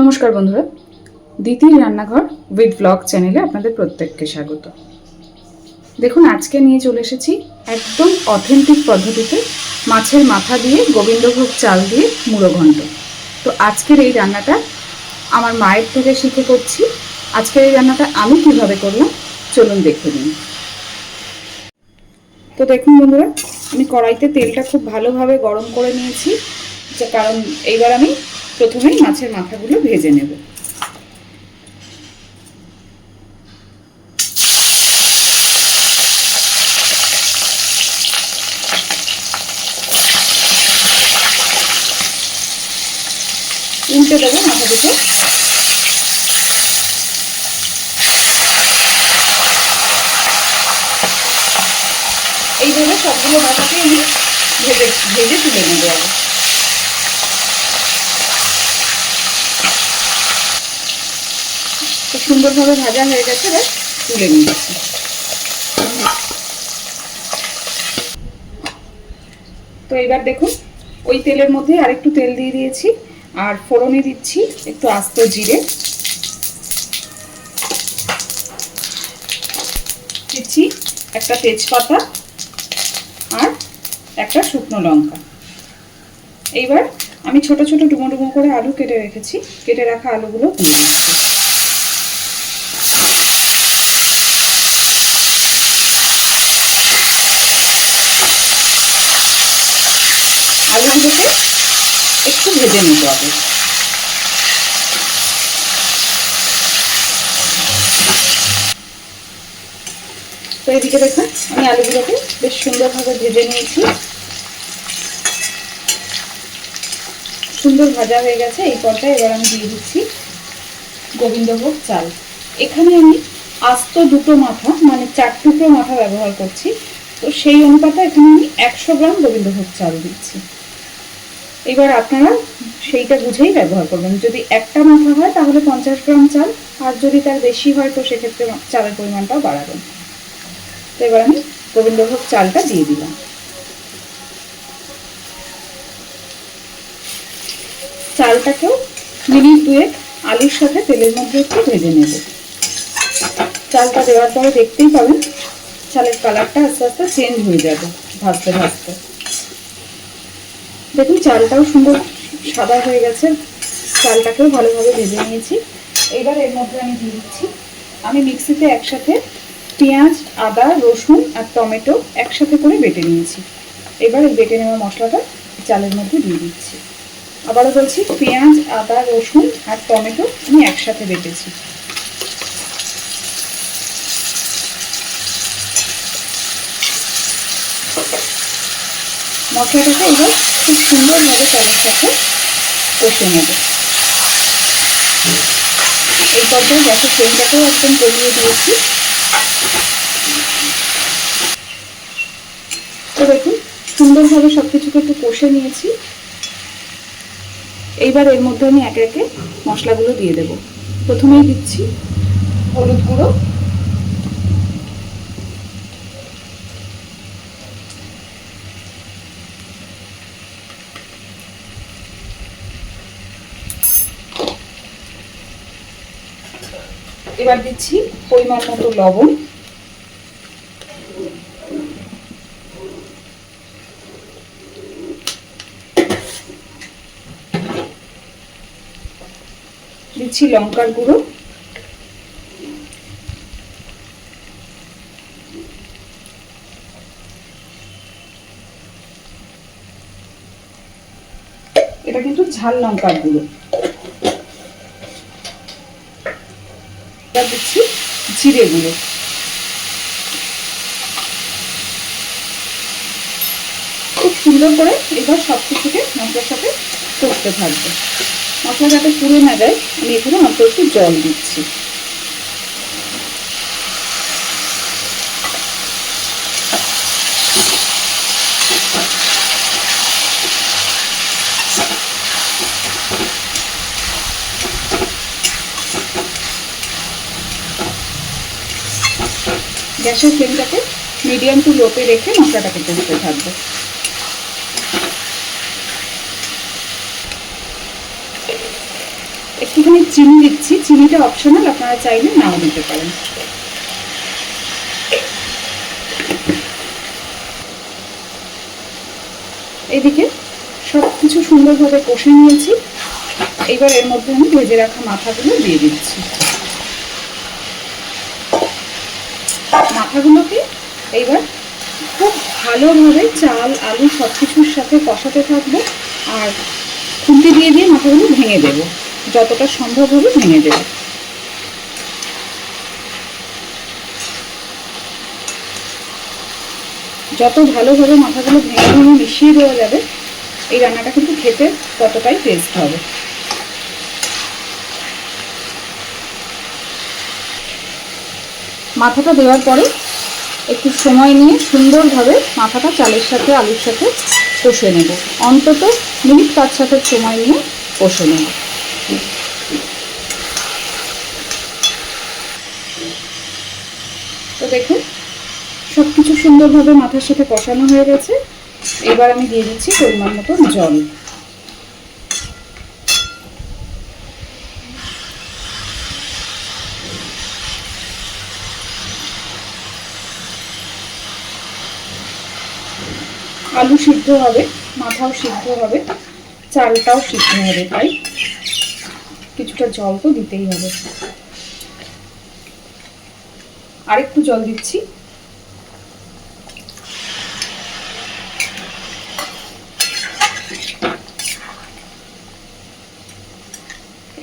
নমস্কার বন্ধুরা। দ্বিতীয় রান্নাঘর উইথ ব্লগ চ্যানেলে আপনাদের প্রত্যেককে স্বাগত। দেখুন, আজকে নিয়ে চলে এসেছি একদম অথেন্টিক পদ্ধতিতে মাছের মাথা দিয়ে গোবিন্দভোগ চাল দিয়ে মুড়ো ঘন্ট। তো আজকের এই রান্নাটা আমার মায়ের থেকে শিখে করছি। আজকের এই রান্নাটা আমি কীভাবে করলাম, চলুন দেখে নিন তো দেখুন বন্ধুরা, আমি কড়াইতে তেলটা খুব ভালোভাবে গরম করে নিয়েছি। যে কারণ এইবার আমি প্রথমেই মাছের মাথাগুলো ভেজে নেব। উল্টে দেবো মাথা দুটো এইভাবে সবগুলো মাথাকে আমি ভেজে ভেজে তুলে নেব আগে। সুন্দরভাবে ভাজা হয়ে গেছে এবার তুলে নিয়েছি তো এবার দেখুন, ওই তেলের মধ্যে আরেকটু তেল দিয়ে দিয়েছি, আর ফোড়নে দিচ্ছি একটু আস্ত জিরে। দিচ্ছি একটা তেজপাতা আর একটা শুকনো লঙ্কা। এইবার আমি ছোট ছোট ডুমো ডুমো করে আলু কেটে রেখেছি, কেটে রাখা আলুগুলো দিয়ে দিচ্ছি আলুগুলোকে একটু ভেজে নিতে হবে। তো এদিকে দেখুন, আমি আলুগুলোকে বেশ সুন্দরভাবে ভেজে নিয়েছি। সুন্দর ভাজা হয়ে গেছে, এই পর্যায়ে এবার আমি দিয়ে দিচ্ছি গোবিন্দভোগ চাল। এখানে আমি আস্ত দুটো মাথা মানে চার টুকরো মাথা ব্যবহার করছি। তো সেই অনুপাতে এখানে আমি একশো গ্রাম গোবিন্দভোগ চাল দিচ্ছি। এবার আপনারা সেইটা বুঝেই ব্যবহার করবেন। যদি একটা মাথা হয়, তাহলে পঞ্চাশ গ্রাম চাল, আর যদি তার বেশি হয়, তো সেক্ষেত্রে চালের পরিমাণটাও বাড়াবেন। তো এবার আমি গোবিন্দভোগ চালটা দিয়ে দিলাম। চালটাকেও মিনিট দুয়েক আলুর সাথে তেলের মধ্যে একটু ভেজে নেব। চালটা দেওয়ার পরে দেখতেই পাবেন, চালের কালারটা আস্তে আস্তে চেঞ্জ হয়ে যাবে, ভাজতে ভাজতে। দেখুন, চালটাও সুন্দর সাদা হয়ে গেছে। চালটাকেও ভালোভাবে ভেজে নিয়েছি। এবার এর মধ্যে আমি দিয়ে দিচ্ছি। আমি মিক্সিতে একসাথে পেঁয়াজ, আদা, রসুন আর টমেটো একসাথে করে বেটে নিয়েছি। এবার এই বেটে নেওয়া মশলাটা চালের মধ্যে দিয়ে দিচ্ছি। আবারও বলছি, পেঁয়াজ, আদা, রসুন আর টমেটো আমি একসাথে বেটেছি। মশলাটাকে এবার খুব সুন্দরভাবে চালের সাথে কষে নেব। এই পর্যায়ে গ্যাসের ফ্লেমটাকেও একদম কমিয়ে দিয়েছি। তো দেখুন সুন্দরভাবে সব কিছুকে একটু কষে নিয়েছি। এইবার এর মধ্যে আমি একে একে মশলাগুলো দিয়ে দেব। প্রথমেই দিচ্ছি হলুদ গুঁড়ো। এবার দিচ্ছি পরিমাণ মতো লবণ। দিচ্ছি লঙ্কার গুঁড়ো। এটা কিন্তু ঝাল লঙ্কার গুঁড়ো। এবার দিচ্ছি জিরে গুঁড়ো। খুব সুন্দর করে এবার সব কিছুকে মশলার সাথে করতে থাকবে। মশলা যাতে পুড়ে না যায়, আমি এখানে অল্প একটু জল দিচ্ছি। গ্যাসের ফ্লেমটাকে মিডিয়াম টু লোতে রেখে মশলাটাকে করতে থাকব। একটুখানি চিনি দিচ্ছি। চিনিটা অপশনাল আপনারা চাইলে নাও দিতে পারেন। এদিকে সব কিছু সুন্দরভাবে কষে নিয়েছি। এবার এর মধ্যে আমি ভেজে রাখা মাথাগুলো দিয়ে দিচ্ছি। মাথাগুলোকে এইবার খুব ভালোভাবে চাল, আলু সব কিছুর সাথে কষাতে থাকব আর খুন্তি দিয়ে দিয়ে মাথাগুলো ভেঙে দেব। যতটা সম্ভব হবে ভেঙে দেব। যত ভালোভাবে মাথাগুলো ভেঙে ভেঙে মিশিয়ে দেওয়া যাবে, এই রান্নাটা কিন্তু খেতে ততটাই টেস্ট হবে। মাথাটা দেওয়ার পরে একটু সময় নিয়ে সুন্দরভাবে মাথাটা চালের সাথে, আলুর সাথে কষে নেব। অন্তত মিনিট পাঁচ সাথে সময় নিয়ে কষে নেব। তো দেখুন সব কিছু সুন্দরভাবে মাথার সাথে কষানো হয়ে গেছে। এবার আমি দিয়ে দিচ্ছি পরিমাণ মতো জল। আলু সিদ্ধ হবে, মাথাও সিদ্ধ হবে, চালটাও সিদ্ধ হবে তাই। কিছুটা জল তো দিতেই হবে। আরেকটু জল দিচ্ছি।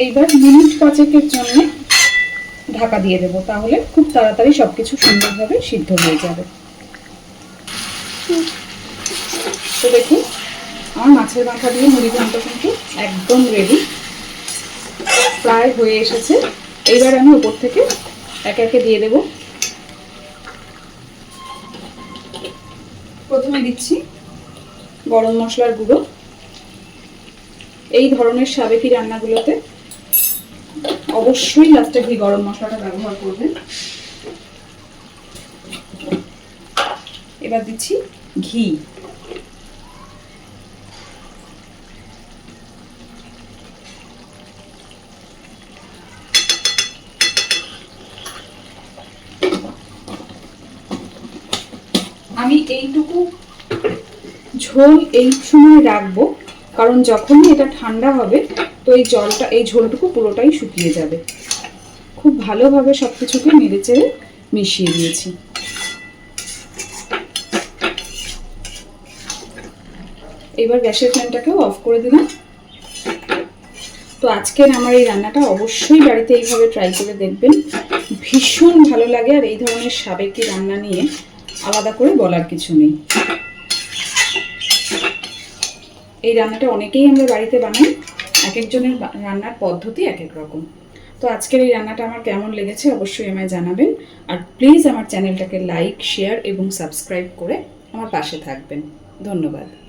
এইবার মিনিট পাঁচেকের জন্য ঢাকা দিয়ে দেবো, তাহলে খুব তাড়াতাড়ি সবকিছু সুন্দরভাবে সিদ্ধ হয়ে যাবে। তো দেখুন আমার মাছের মাথা দিয়ে মুড়ি ঘন্ট কিন্তু একদম রেডি প্রায় হয়ে এসেছে। এইবার আমি উপর থেকে একে একে দিয়ে দেব। প্রথমে দিচ্ছি গরম মশলার গুঁড়ো। এই ধরনের সাবেকি রান্নাগুলোতে অবশ্যই লাস্টে ঘি গরম মশলাটা ব্যবহার করবেন। এবার দিচ্ছি ঘি আমি এইটুকু ঝোল এই সময় রাখব, কারণ যখনই এটা ঠান্ডা হবে, তো এই জলটা, এই ঝোলটুকু পুরোটাই শুকিয়ে যাবে। খুব ভালোভাবে সব কিছুকে নেড়ে চেড়ে মিশিয়ে দিয়েছি। এবার গ্যাসের ফ্লেমটাকেও অফ করে দিলাম। তো আজকের আমার এই রান্নাটা অবশ্যই বাড়িতে এইভাবে ট্রাই করে দেখবেন। ভীষণ ভালো লাগে আর এই ধরনের সাবেকি রান্না নিয়ে। আলাদা করে বলার কিছু নেই। এই রান্নাটা অনেকেই আমরা বাড়িতে বানাই, এক একজনের রান্নার পদ্ধতি এক এক রকম। তো আজকের এই রান্নাটা আমার কেমন লেগেছে অবশ্যই আমায় জানাবেন। আর প্লিজ আমার চ্যানেলটাকে লাইক শেয়ার এবং সাবস্ক্রাইব করে আমার পাশে থাকবেন। ধন্যবাদ।